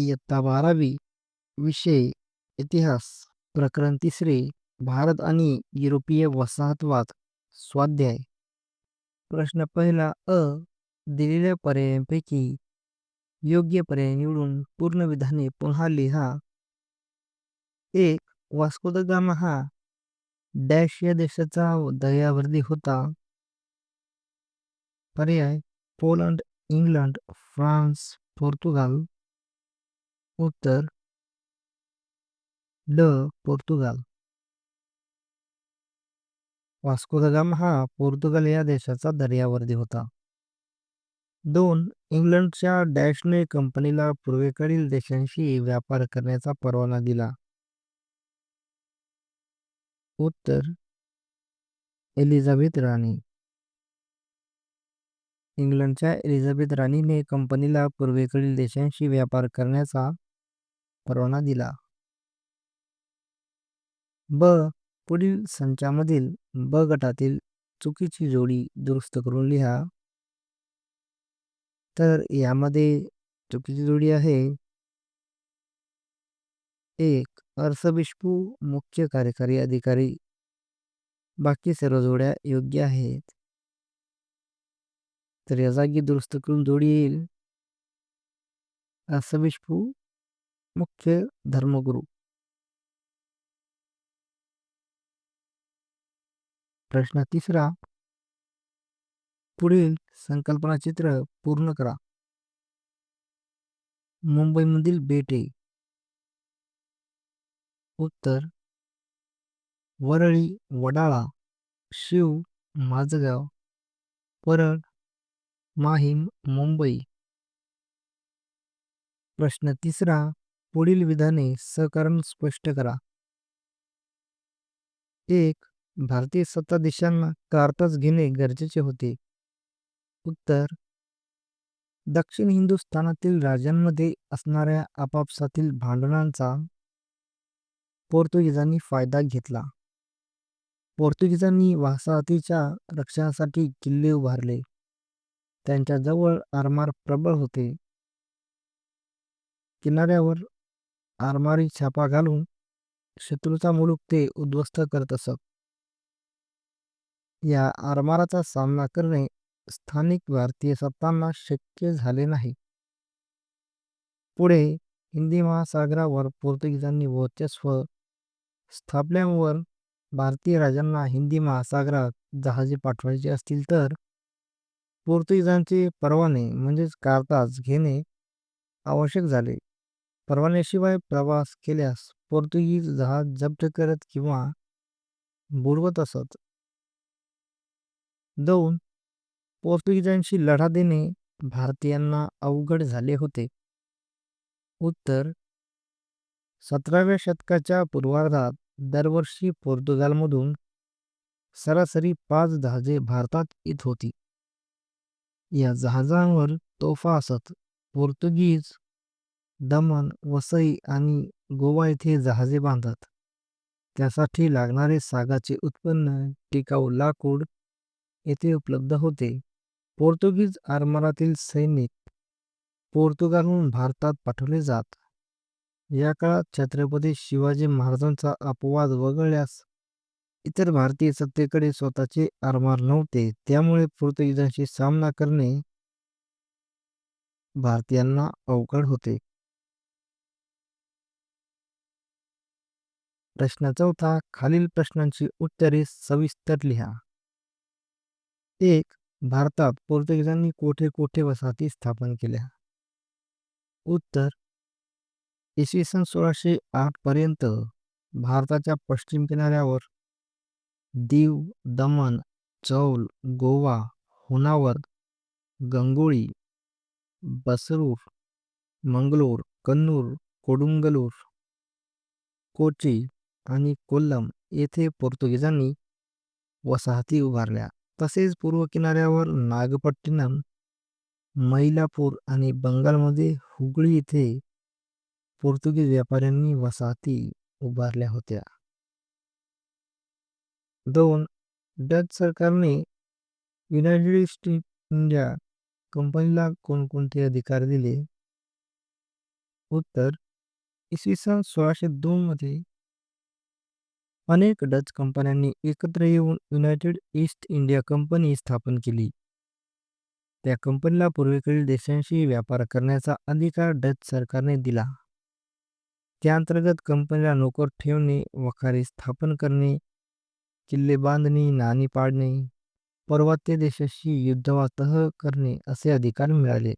इयत्ता बारावी विषय इतिहास प्रकरण तिसरे भारत आणि युरोपीय वसाहतवाद स्वाध्याय. प्रश्न पहिला अ दिलेल्या पर्यायांपैकी योग्य पर्याय निवडून पूर्ण विधाने पुन्हा लिहा एक वास्को द गामा हा डॅश या देशाचा दर्यावर्दी होता. पर्याय पोलंड इंग्लंड फ्रान्स पोर्तुगाल. उत्तर ड पोर्तुगाल. वास्को द गामा हा पोर्तुगाल या देशाचा दर्यावर्दी होता. दोन इंग्लंडच्या डॅशने कंपनीला पूर्वेकडील देशांशी व्यापार करण्याचा परवाना दिला. उत्तर एलिझाबेथ राणी. इंग्लंडच्या एलिझाबेथ राणीने कंपनीला पूर्वेकडील देशांशी व्यापार करण्याचा परवाना दिला. ब. पुढील संचामधील ब गटातील चुकीची जोडी दुरुस्त करून लिहा. तर यामध्ये चुकीची जोडी आहे. एक. अर्सबिशपू मुख्य कार्यकारी अधिकारी. बाकी सर्व जोड्या योग्य आहेत. तर या जागी दुरुस्त करून जोडी येईल. अर्सबिशपू मुख्य धर्मगुरू. प्रश्न तिसरा. पुढील संकल्पना चित्र पूर्ण करा. मुंबईमधील बेटे. उत्तर. वरळी वडाळा. शिव माझगाव. परळ. माहीम मुंबई. प्रश्न तिसरा. पुढील विधाने सहकारण स्पष्ट करा. एक भारतीय सत्ताधीशांना कार्टाज घेणे गरजेचे होते. उत्तर दक्षिण हिंदुस्थानातील राज्यांमध्ये असणाऱ्या आपापसातील भांडणांचा पोर्तुगीजांनी फायदा घेतला. पोर्तुगीजांनी वसाहतीच्या रक्षणासाठी किल्ले उभारले. त्यांच्या जवळ आरमार प्रबळ होते. किनाऱ्यावर आरमारी छापा घालून शत्रूचा मुलूक ते उद्ध्वस्त करत असत. या आरमाराचा सामना करणे स्थानिक भारतीय सत्तांना शक्य झाले नाही. पुढे हिंदी महासागरावर पोर्तुगीजांनी वर्चस्व स्थापल्यावर भारतीय राजांना हिंदी महासागरात जहाजे पाठवायचे असतील तर पोर्तुगीजांचे परवाने म्हणजेच कारताज घेणे आवश्यक झाले. परवान्याशिवाय प्रवास केल्यास पोर्तुगीज जहाज जप्त करत किंवा बुडवत असत. दोन पोर्तुगीजांशी लढा देणे भारतीयांना अवघड झाले होते. उत्तर सतराव्या शतकाच्या पूर्वार्धात दरवर्षी पोर्तुगालमधून सरासरी पाच जहाजे भारतात येत होती. या जहाजांवर तोफा असत. पोर्तुगीज दमण वसई आणि गोवा येथे जहाजे बांधत त्यासाठी लागणारे सागाचे उत्पन्न टिकाऊ लाकूड येथे उपलब्ध होते. पोर्तुगीज आरमारातील सैनिक पोर्तुगालहून भारतात पाठवले जात. या काळात छत्रपती शिवाजी महाराजांचा अपवाद वगळल्यास इतर भारतीय सत्तेकडे स्वतःचे आरमार नव्हते. त्यामुळे पोर्तुगीजांशी सामना करणे भारतीयांना अवघड होते. प्रश्न चौथा खालील प्रश्नांची उत्तरे सविस्तर लिहा. एक भारतात पोर्तुगीजांनी कोठे कोठे वसाहती स्थापन केल्या? उत्तर इसवी सन सोळाशे आठ पर्यंत भारताच्या पश्चिम किनाऱ्यावर दीव दमण चौल गोवा हुनावर गंगोळी बसरूर मंगलोर कन्नूर कोडुंगलूर कोची आणि कोल्लम येथे पोर्तुगीजांनी वसाहती उभारल्या. तसेच पूर्व किनाऱ्यावर नागपट्टिनम मैलापूर आणि बंगालमध्ये हुगळी येथे पोर्तुगीज व्यापाऱ्यांनी वसाहती उभारल्या होत्या. दोन डच सरकारने युनायटेड ईस्ट इंडिया कंपनीला कोणकोणते अधिकार दिले? उत्तर इसवी सोळाशे दोन मध्ये अनेक डच कंपन्यांनी एकत्र येऊन युनायटेड ईस्ट इंडिया कंपनी स्थापन केली. त्या कंपनीला पूर्वेकडील देशांशी व्यापार करण्याचा अधिकार डच सरकारने दिला. त्या अंतर्गत कंपनीला नोकर ठेवणे वखारी स्थापन करणे किल्ले बांधणे नाणी पाडणे पर्वत्य देशाशी युद्धवा तह करणे असे अधिकार मिळाले.